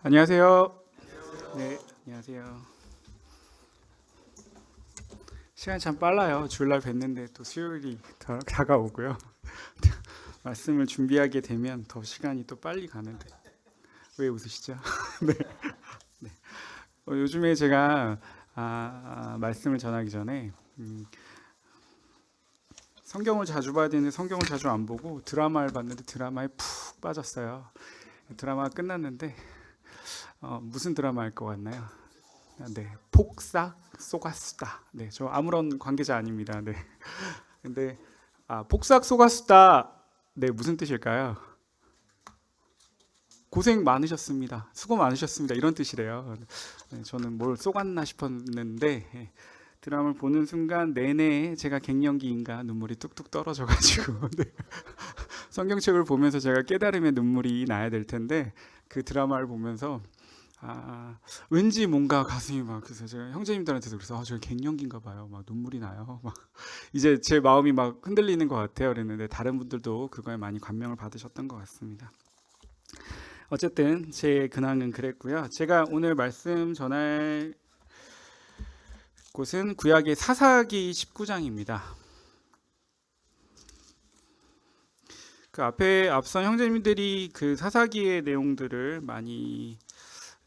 안녕하세요. 네, 안녕하세요. 시간이 참 빨라요. 주일날 뵀는데 또 수요일이 다, 다가오고요. 말씀을 준비하게 되면 더 시간이 또 빨리 가는데 왜 웃으시죠? 네. 네. 어, 요즘에 제가 아, 아, 말씀을 전하기 전에 음, 성경을 자주 봐야 되는데 성경을 자주 안 보고 드라마를 봤는데 드라마에 푹 빠졌어요. 드라마가 끝났는데 어, 무슨 드라마일 것 같나요? 아, 네, 폭삭 속았수다. 네, 저 아무런 관계자 아닙니다. 네, 근데 아, 폭삭 속았수다. 네, 무슨 뜻일까요? 고생 많으셨습니다. 수고 많으셨습니다. 이런 뜻이래요. 네, 저는 뭘 쏘갔나 싶었는데 예, 드라마를 보는 순간 내내 제가 갱년기인가 눈물이 뚝뚝 떨어져가지고 네. 성경책을 보면서 제가 깨달음의 눈물이 나야 될 텐데 그 드라마를 보면서 아 왠지 뭔가 가슴이 막 그래서 제가 형제님들한테도 그래서 아, 저 갱년기인가 봐요. 막 눈물이 나요. 막 이제 제 마음이 막 흔들리는 것 같아요. 그랬는데 다른 분들도 그거에 많이 감명을 받으셨던 것 같습니다. 어쨌든 제 근황은 그랬고요. 제가 오늘 말씀 전할 곳은 구약의 사사기 19장입니다. 그 앞에 앞선 형제님들이 그 사사기의 내용들을 많이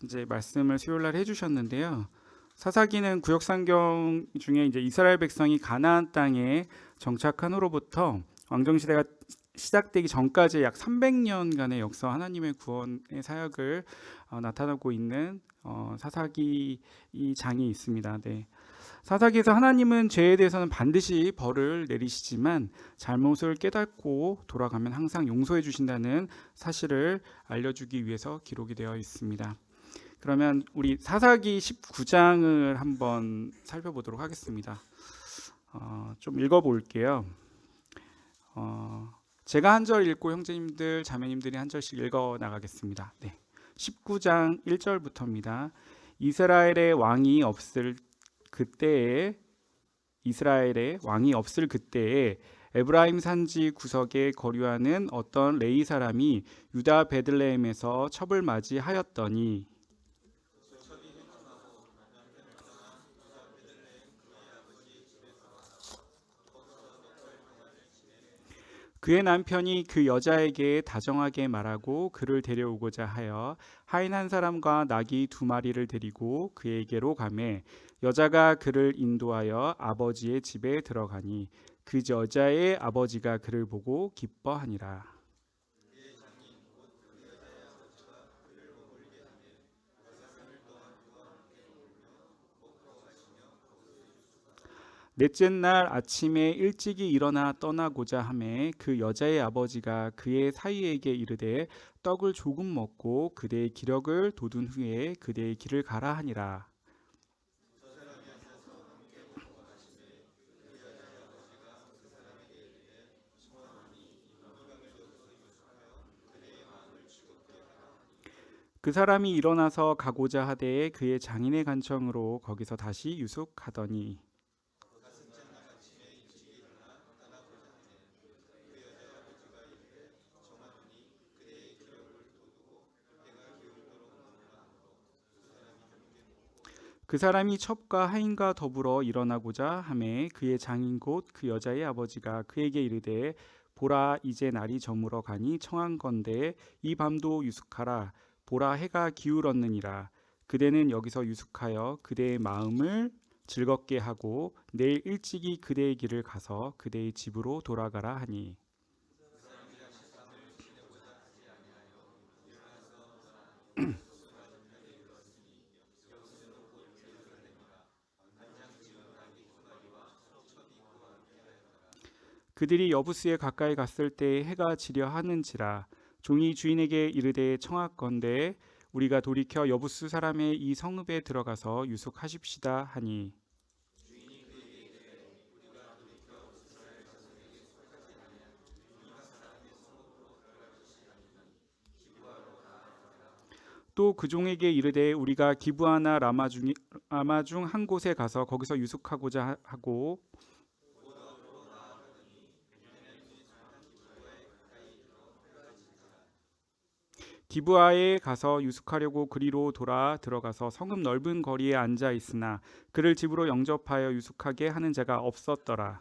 이제 말씀을 수요일 날 해주셨는데요. 사사기는 구역 상경 중에 이제 이스라엘 백성이 가나안 땅에 정착한 후로부터 왕정 시대가 시작되기 전까지 약 300년간의 역사 하나님의 구원의 사역을 어, 나타나고 있는 어, 사사기 이 장이 있습니다. 네. 사사기에서 하나님은 죄에 대해서는 반드시 벌을 내리시지만 잘못을 깨닫고 돌아가면 항상 용서해 주신다는 사실을 알려주기 위해서 기록이 되어 있습니다. 그러면 우리 사사기 19장을 한번 살펴보도록 하겠습니다. 어, 좀 읽어볼게요. 어, 제가 한 절 읽고 형제님들, 자매님들이 한 절씩 읽어 나가겠습니다. 네. 19장 1절부터입니다. 이스라엘의 왕이 없을 그때에 이스라엘의 왕이 없을 그때에 에브라임 산지 구석에 거류하는 어떤 레이 사람이 유다 베들레헴에서 첩을 맞이하였더니 그의 남편이 그 여자에게 다정하게 말하고 그를 데려오고자 하여 하인 한 사람과 나귀 두 마리를 데리고 그에게로 가매 여자가 그를 인도하여 아버지의 집에 들어가니 그 여자의 아버지가 그를 보고 기뻐하니라. 넷째 날 아침에 일찍이 일어나 떠나고자 하매 그 여자의 아버지가 그의 사위에게 이르되 떡을 조금 먹고 그대의 기력을 돋운 후에 그대의 길을 가라 하니라. 그 사람이 일어나서 가고자 하되 그의 장인의 간청으로 거기서 다시 유숙하더니 그 사람이 첩과 하인과 더불어 일어나고자 하매 그의 장인 곧 그 여자의 아버지가 그에게 이르되 보라 이제 날이 저물어 가니 청한 건대 이 밤도 유숙하라. 보라 해가 기울었느니라. 그대는 여기서 유숙하여 그대의 마음을 즐겁게 하고 내일 일찍이 그대의 길을 가서 그대의 집으로 돌아가라 하니 그들이 여부스에 가까이 갔을 때 해가 지려 하는지라 종이 주인에게 이르되 청하건대 우리가 돌이켜 여부스 사람의 이 성읍에 들어가서 유숙하십시다 하니. 또 그 종에게 이르되 우리가 기부하나 라마 중 라마 중 한 곳에 가서 거기서 유숙하고자 하- 하고 기브아에 가서 유숙하려고 그리로 돌아 들어가서 성읍 넓은 거리에 앉아 있으나 그를 집으로 영접하여 유숙하게 하는 자가 없었더라.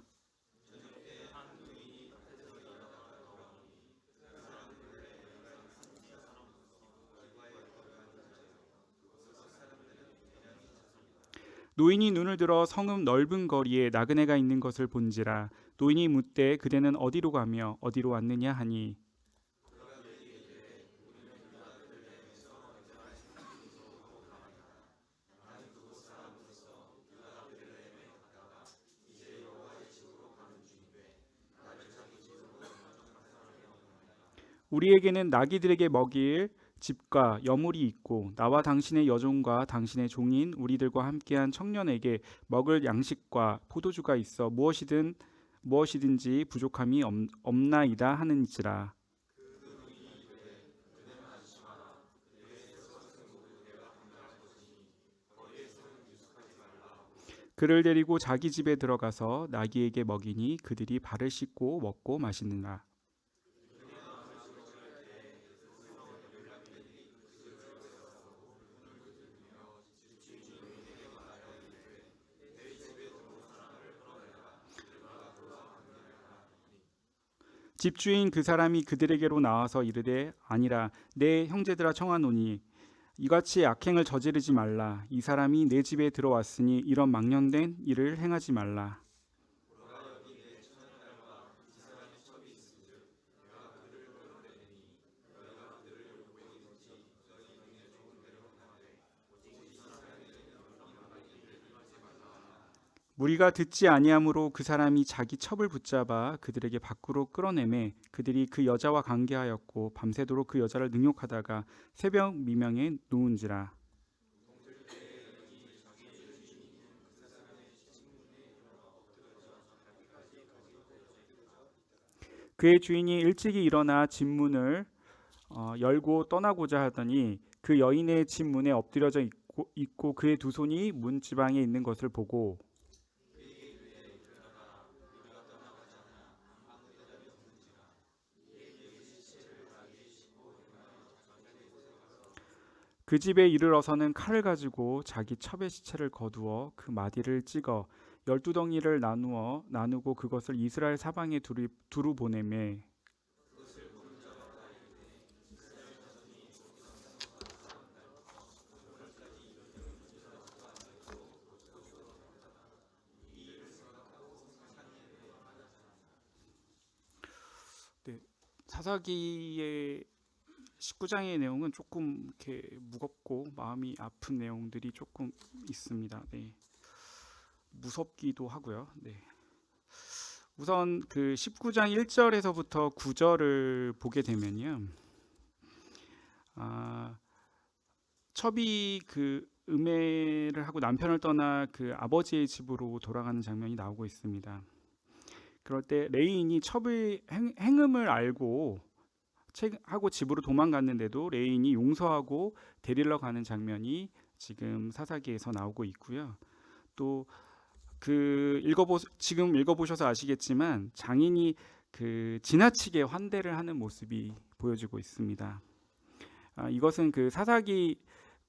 노인이 눈을 들어 성읍 넓은 거리에 나그네가 있는 것을 본지라 노인이 묻되 그대는 어디로 가며 어디로 왔느냐 하니 우리에게는 나귀들에게 먹일 집과 여물이 있고 나와 당신의 여종과 당신의 종인 우리들과 함께한 청년에게 먹을 양식과 포도주가 있어 무엇이든 무엇이든지 부족함이 없, 없나이다 하는지라. 그를 데리고 자기 집에 들어가서 나귀에게 먹이니 그들이 발을 씻고 먹고 마시느라 집주인 그 사람이 그들에게로 나와서 이르되 아니라 내 형제들아 청하노니 이같이 악행을 저지르지 말라. 이 사람이 내 집에 들어왔으니 이런 망령된 일을 행하지 말라 무리가 듣지 아니하므로 그 사람이 자기 첩을 붙잡아 그들에게 밖으로 끌어내매 그들이 그 여자와 관계하였고 밤새도록 그 여자를 능욕하다가 새벽 미명에 누운지라. 그의 주인이 일찍이 일어나 집 문을 어, 열고 떠나고자 하더니 그 여인의 집 문에 엎드려져 있고, 있고 그의 두 손이 문 지방에 있는 것을 보고 그 집에 이르러서는 칼을 가지고 자기 첩의 시체를 거두어 그 마디를 찍어 열두 덩이를 나누어 나누고 그것을 이스라엘 사방에 두루, 두루 보내매. 네, 사사기의 19장의 내용은 조금 이렇게 무겁고 마음이 아픈 내용들이 조금 있습니다. 네. 무섭기도 하고요. 네. 우선 그 19장 1절에서부터 9절을 보게 되면요. 아, 첩이 그 음해를 하고 남편을 떠나 그 아버지의 집으로 돌아가는 장면이 나오고 있습니다. 그럴 때 레인이 첩의 행, 행음을 알고 하고 집으로 도망갔는데도 레인이 용서하고 데리러 가는 장면이 지금 사사기에서 나오고 있고요. 또 그 읽어보 지금 읽어보셔서 아시겠지만 장인이 그 지나치게 환대를 하는 모습이 보여지고 있습니다. 아, 이것은 그 사사기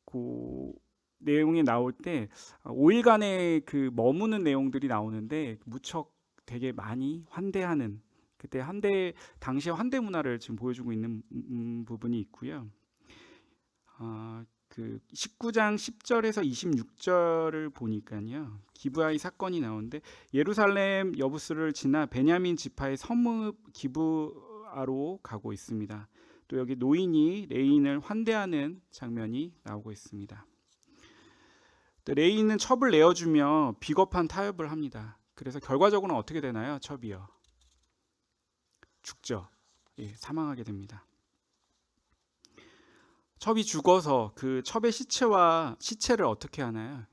고 내용이 나올 때 5일간의 그 머무는 내용들이 나오는데 무척 되게 많이 환대하는 그때 한대 당시의 환대 문화를 지금 보여주고 있는 음, 부분이 있고요. 아, 그 19장 10절에서 26절을 보니까요. 기브아의 사건이 나오는데 예루살렘 여부스를 지나 베냐민 지파의 성읍 기브아로 가고 있습니다. 또 여기 노인이 레인을 환대하는 장면이 나오고 있습니다. 레인은 첩을 내어주며 비겁한 타협을 합니다. 그래서 결과적으로는 어떻게 되나요? 첩이요. 죽죠. 예, 사망하게 됩니다. 첩이 죽어서 그 첩의 시체와 시체를 어떻게 하나요?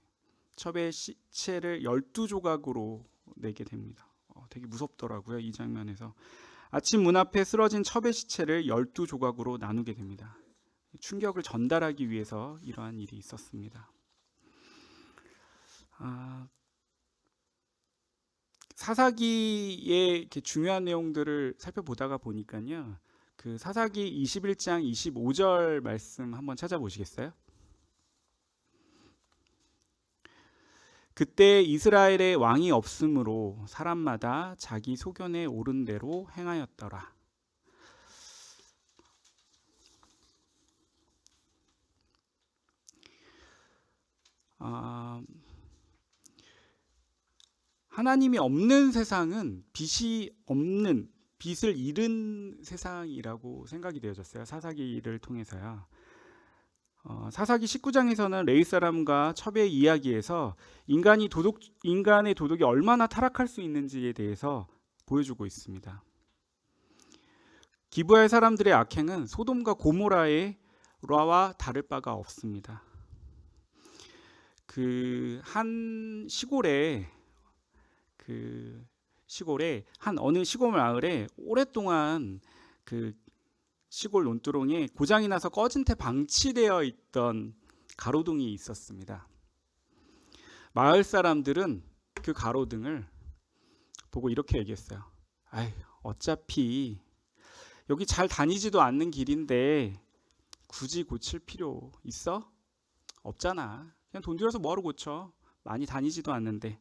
첩의 시체를 12조각으로 내게 됩니다. 어, 되게 무섭더라고요. 이 장면에서. 아침 문 앞에 쓰러진 첩의 시체를 12조각으로 나누게 됩니다. 충격을 전달하기 위해서 이러한 일이 있었습니다. 아, 사사기의 이렇게 중요한 내용들을 살펴보다가 보니까요. 그 사사기 21장 25절 말씀 한번 찾아보시겠어요? 그때 이스라엘의 왕이 없으므로 사람마다 자기 소견에 오른 대로 행하였더라. 아, 하나님이 없는 세상은 빛이 없는 빛을 잃은 세상이라고 생각이 되어졌어요. 사사기를 통해서요. 어, 사사기 19장에서는 레위 사람과 첩의 이야기에서 인간이 도덕 인간의 도덕이 얼마나 타락할 수 있는지에 대해서 보여주고 있습니다. 기부할 사람들의 악행은 소돔과 고모라의 라와 다를 바가 없습니다. 그 한 시골에 그 시골에 한 어느 시골 마을에 오랫동안 그 시골 논두렁에 고장이 나서 꺼진 채 방치되어 있던 가로등이 있었습니다. 마을 사람들은 그 가로등을 보고 이렇게 얘기했어요. 아이, 어차피 여기 잘 다니지도 않는 길인데 굳이 고칠 필요 있어? 없잖아. 그냥 돈 들여서 뭐하러 고쳐? 많이 다니지도 않는데.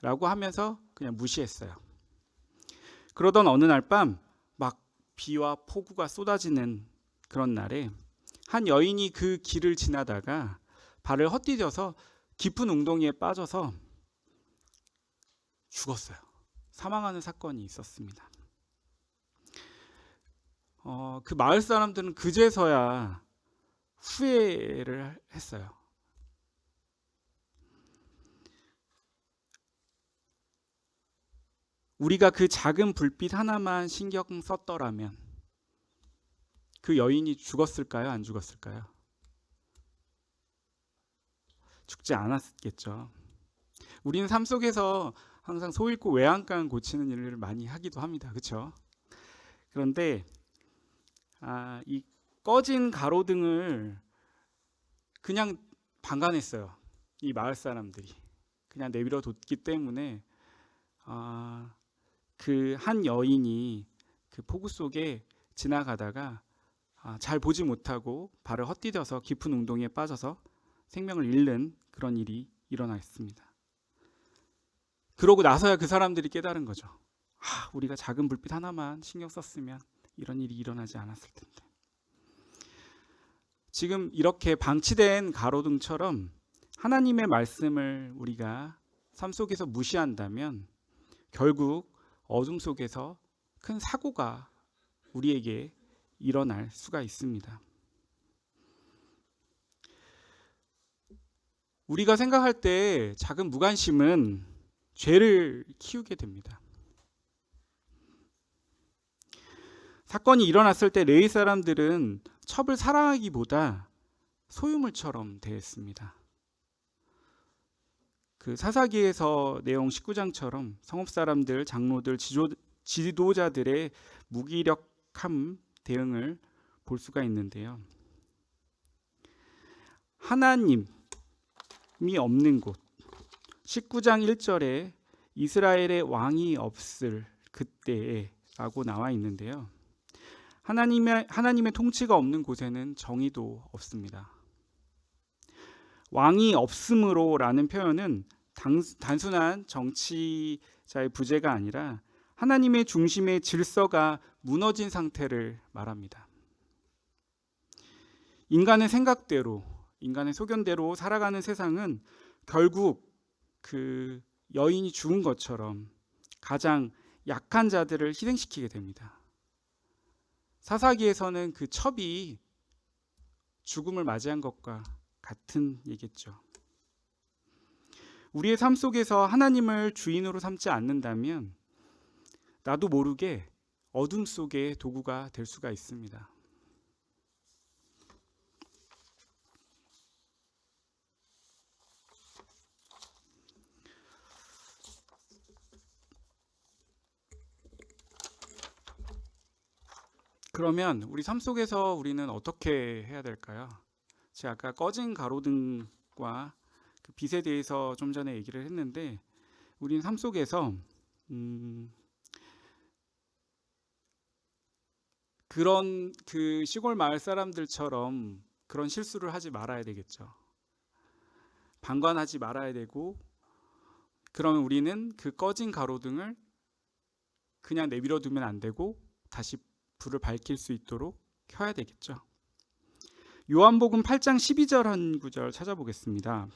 라고 하면서 그냥 무시했어요. 그러던 어느 날 밤 막 비와 폭우가 쏟아지는 그런 날에 한 여인이 그 길을 지나다가 발을 헛디뎌서 깊은 웅덩이에 빠져서 죽었어요. 사망하는 사건이 있었습니다. 어, 그 마을 사람들은 그제서야 후회를 했어요. 우리가 그 작은 불빛 하나만 신경 썼더라면 그 여인이 죽었을까요? 안 죽었을까요? 죽지 않았겠죠. 우리는 삶 속에서 항상 소 잃고 외양간 고치는 일을 많이 하기도 합니다. 그렇죠? 그런데 아, 이 꺼진 가로등을 그냥 방관했어요. 이 마을 사람들이 그냥 내버려 뒀기 때문에 아, 그 한 여인이 그 폭우 속에 지나가다가 아, 잘 보지 못하고 발을 헛디뎌서 깊은 웅덩이에 빠져서 생명을 잃는 그런 일이 일어났습니다. 그러고 나서야 그 사람들이 깨달은 거죠. 아, 우리가 작은 불빛 하나만 신경 썼으면 이런 일이 일어나지 않았을 텐데. 지금 이렇게 방치된 가로등처럼 하나님의 말씀을 우리가 삶 속에서 무시한다면 결국 어둠 속에서 큰 사고가 우리에게 일어날 수가 있습니다. 우리가 생각할 때 작은 무관심은 죄를 키우게 됩니다. 사건이 일어났을 때 레이 사람들은 첩을 사랑하기보다 소유물처럼 대했습니다. 그 사사기에서 내용 19장처럼 성읍 사람들, 장로들, 지조, 지도자들의 무기력함 대응을 볼 수가 있는데요. 하나님이 없는 곳 19장 1절에 이스라엘의 왕이 없을 그때에 라고 나와 있는데요. 하나님의 하나님의 통치가 없는 곳에는 정의도 없습니다. 왕이 없음으로라는 표현은 단, 단순한 정치자의 부재가 아니라 하나님의 중심의 질서가 무너진 상태를 말합니다. 인간의 생각대로, 인간의 소견대로 살아가는 세상은 결국 그 여인이 죽은 것처럼 가장 약한 자들을 희생시키게 됩니다. 사사기에서는 그 첩이 죽음을 맞이한 것과 같은 얘기죠. 우리의 삶 속에서 하나님을 주인으로 삼지 않는다면 나도 모르게 어둠 속의 도구가 될 수가 있습니다. 그러면 우리 삶 속에서 우리는 어떻게 해야 될까요? 제가 아까 꺼진 가로등과 그 빛에 대해서 좀 전에 얘기를 했는데 우리는 삶 속에서 음, 그런 그 시골 마을 사람들처럼 그런 실수를 하지 말아야 되겠죠. 방관하지 말아야 되고 그러면 우리는 그 꺼진 가로등을 그냥 내버려 두면 안 되고 다시 불을 밝힐 수 있도록 켜야 되겠죠. 요한복음 8장 12절 한 구절 찾아보겠습니다.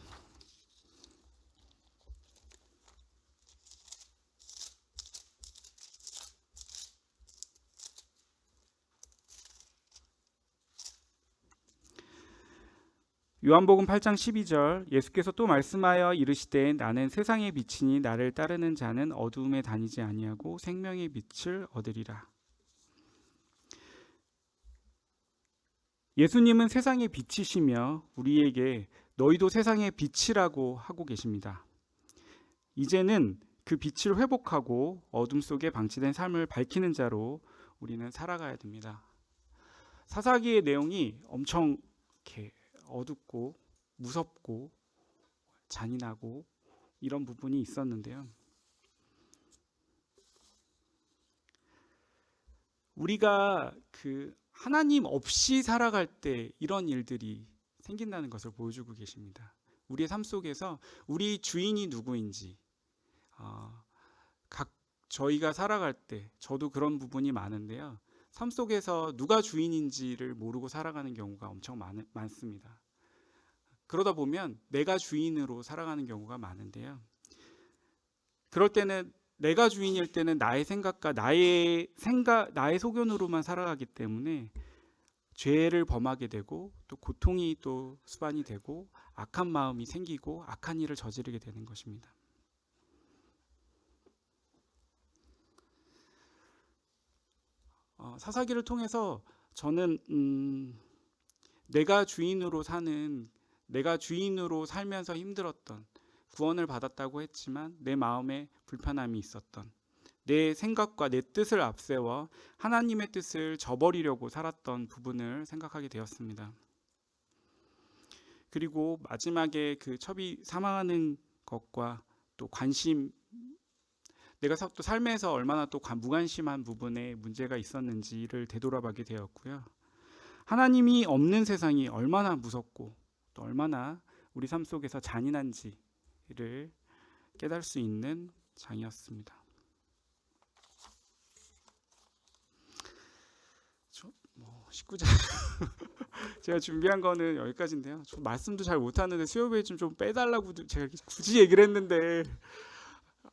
요한복음 8장 12절 예수께서 또 말씀하여 이르시되 나는 세상의 빛이니 나를 따르는 자는 어두움에 다니지 아니하고 생명의 빛을 얻으리라. 예수님은 세상의 빛이시며 우리에게 너희도 세상의 빛이라고 하고 계십니다. 이제는 그 빛을 회복하고 어둠 속에 방치된 삶을 밝히는 자로 우리는 살아가야 됩니다. 사사기의 내용이 엄청 이렇게 어둡고 무섭고 잔인하고 이런 부분이 있었는데요. 우리가 그 하나님 없이 살아갈 때 이런 일들이 생긴다는 것을 보여주고 계십니다. 우리의 삶 속에서 우리 주인이 누구인지, 어, 각 저희가 살아갈 때 저도 그런 부분이 많은데요. 삶 속에서 누가 주인인지를 모르고 살아가는 경우가 엄청 많, 많습니다. 그러다 보면 내가 주인으로 살아가는 경우가 많은데요. 그럴 때는 내가 주인일 때는 나의 생각과 나의 생각, 나의 소견으로만 살아가기 때문에 죄를 범하게 되고 또 고통이 또 수반이 되고 악한 마음이 생기고 악한 일을 저지르게 되는 것입니다. 어, 사사기를 통해서 저는 음, 내가 주인으로 사는 내가 주인으로 살면서 힘들었던 구원을 받았다고 했지만 내 마음에 불편함이 있었던 내 생각과 내 뜻을 앞세워 하나님의 뜻을 저버리려고 살았던 부분을 생각하게 되었습니다. 그리고 마지막에 그 첩이 사망하는 것과 또 관심 내가 또 삶에서 얼마나 또 무관심한 부분에 문제가 있었는지를 되돌아보게 되었고요. 하나님이 없는 세상이 얼마나 무섭고 또 얼마나 우리 삶 속에서 잔인한지를 깨달을 수 있는 장이었습니다. 뭐 19장 제가 준비한 거는 여기까지인데요. 저 말씀도 잘 못하는데 수요일에 좀, 좀 빼달라고 제가 굳이 얘기를 했는데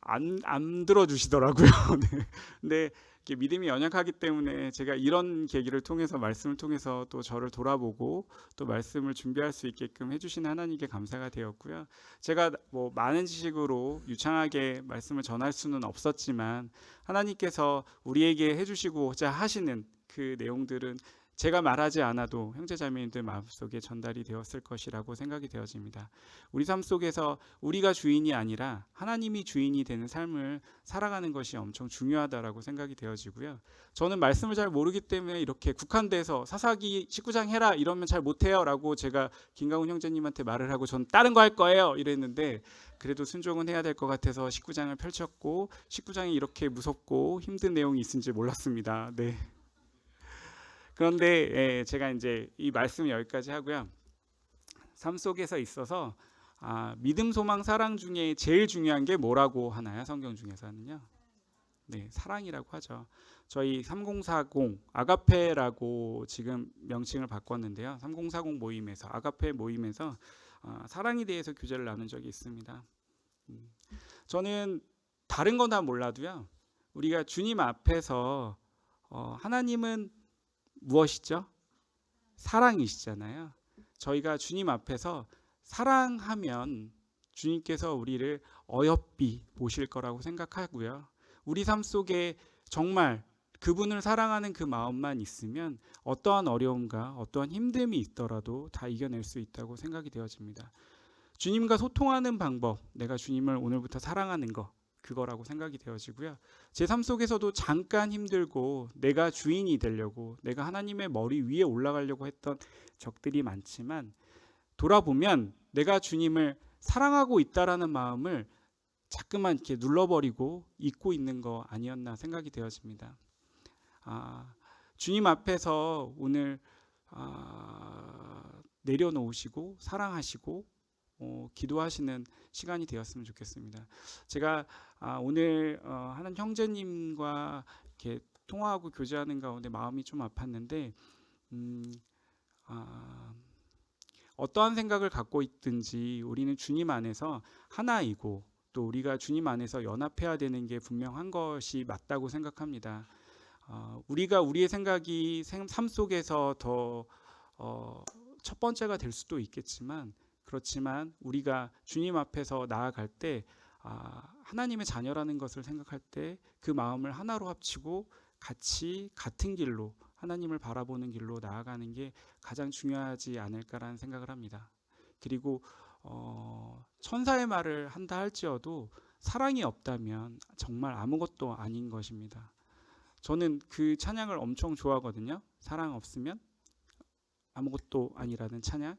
안, 안 들어주시더라고요. 네. 근데 믿음이 연약하기 때문에 제가 이런 계기를 통해서 말씀을 통해서 또 저를 돌아보고 또 말씀을 준비할 수 있게끔 해주신 하나님께 감사가 되었고요. 제가 뭐 많은 지식으로 유창하게 말씀을 전할 수는 없었지만 하나님께서 우리에게 해주시고자 하시는 그 내용들은 제가 말하지 않아도 형제 자매님들 마음속에 전달이 되었을 것이라고 생각이 되어집니다. 우리 삶 속에서 우리가 주인이 아니라 하나님이 주인이 되는 삶을 살아가는 것이 엄청 중요하다라고 생각이 되어지고요. 저는 말씀을 잘 모르기 때문에 이렇게 국한돼서 사사기 19장 해라 이러면 잘 못해요라고 제가 김강훈 형제님한테 말을 하고 전 다른 거 할 거예요 이랬는데 그래도 순종은 해야 될 것 같아서 19장을 펼쳤고 19장이 이렇게 무섭고 힘든 내용이 있은지 몰랐습니다. 네. 그런데 예, 제가 이제 이 말씀 여기까지 하고요. 삶 속에서 있어서 아, 믿음, 소망, 사랑 중에 제일 중요한 게 뭐라고 하나요? 성경 중에서는요. 네, 사랑이라고 하죠. 저희 3040 아가페라고 지금 명칭을 바꿨는데요. 3040 모임에서 아가페 모임에서 어, 사랑에 대해서 교제를 나눈 적이 있습니다. 음, 저는 다른 건 다 몰라도요. 우리가 주님 앞에서 어, 하나님은 무엇이죠? 사랑이시잖아요. 저희가 주님 앞에서 사랑하면 주님께서 우리를 어여삐 보실 거라고 생각하고요. 우리 삶 속에 정말 그분을 사랑하는 그 마음만 있으면 어떠한 어려움과 어떠한 힘듦이 있더라도 다 이겨낼 수 있다고 생각이 되어집니다. 주님과 소통하는 방법, 내가 주님을 오늘부터 사랑하는 것, 그거라고 생각이 되어지고요. 제 삶 속에서도 잠깐 힘들고 내가 주인이 되려고 내가 하나님의 머리 위에 올라가려고 했던 적들이 많지만 돌아보면 내가 주님을 사랑하고 있다라는 마음을 자꾸만 이렇게 눌러버리고 잊고 있는 거 아니었나 생각이 되어집니다. 아, 주님 앞에서 오늘 아, 내려놓으시고 사랑하시고 어, 기도하시는 시간이 되었으면 좋겠습니다. 제가 아, 오늘 어, 하는 형제님과 이렇게 통화하고 교제하는 가운데 마음이 좀 아팠는데 음, 아, 어떠한 생각을 갖고 있든지 우리는 주님 안에서 하나이고 또 우리가 주님 안에서 연합해야 되는 게 분명한 것이 맞다고 생각합니다. 어, 우리가 우리의 생각이 생- 삶 속에서 더 어, 첫 번째가 될 수도 있겠지만 그렇지만 우리가 주님 앞에서 나아갈 때 아, 하나님의 자녀라는 것을 생각할 때 그 마음을 하나로 합치고 같이 같은 길로 하나님을 바라보는 길로 나아가는 게 가장 중요하지 않을까라는 생각을 합니다. 그리고 어, 천사의 말을 한다 할지어도 사랑이 없다면 정말 아무것도 아닌 것입니다. 저는 그 찬양을 엄청 좋아하거든요. 사랑 없으면 아무것도 아니라는 찬양.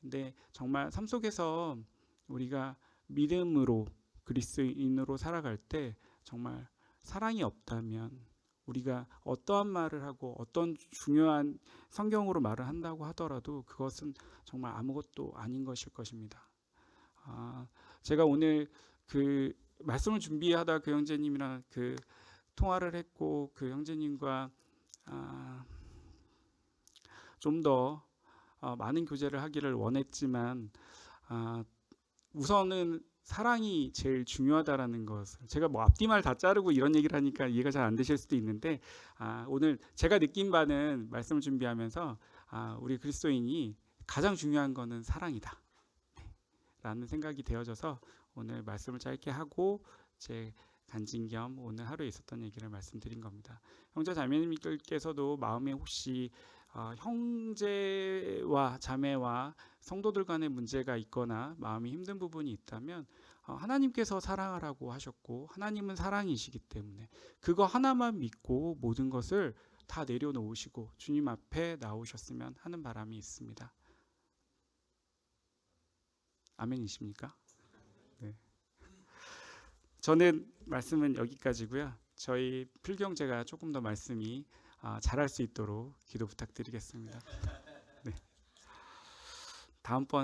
근데 정말 삶 속에서 우리가 믿음으로 그리스인으로 살아갈 때 정말 사랑이 없다면 우리가 어떠한 말을 하고 어떤 중요한 성경으로 말을 한다고 하더라도 그것은 정말 아무것도 아닌 것일 것입니다. 아, 제가 오늘 그 말씀을 준비하다 그 형제님이랑 그 통화를 했고 그 형제님과 아, 좀더 어, 많은 교제를 하기를 원했지만 아, 우선은 사랑이 제일 중요하다라는 것을 제가 뭐 앞뒤말 다 자르고 이런 얘기를 하니까 이해가 잘 안 되실 수도 있는데 아, 오늘 제가 느낀 바는 말씀을 준비하면서 아, 우리 그리스도인이 가장 중요한 거는 사랑이다 네, 라는 생각이 되어져서 오늘 말씀을 짧게 하고 제 간증 겸 오늘 하루에 있었던 얘기를 말씀드린 겁니다. 형제 자매님들께서도 마음에 혹시 어, 형제와 자매와 성도들 간의 문제가 있거나 마음이 힘든 부분이 있다면 어, 하나님께서 사랑하라고 하셨고 하나님은 사랑이시기 때문에 그거 하나만 믿고 모든 것을 다 내려놓으시고 주님 앞에 나오셨으면 하는 바람이 있습니다. 아멘이십니까? 네. 저는 말씀은 여기까지고요. 저희 필경제가 조금 더 말씀이 아, 잘할 수 있도록 기도 부탁드리겠습니다. 네. 다음번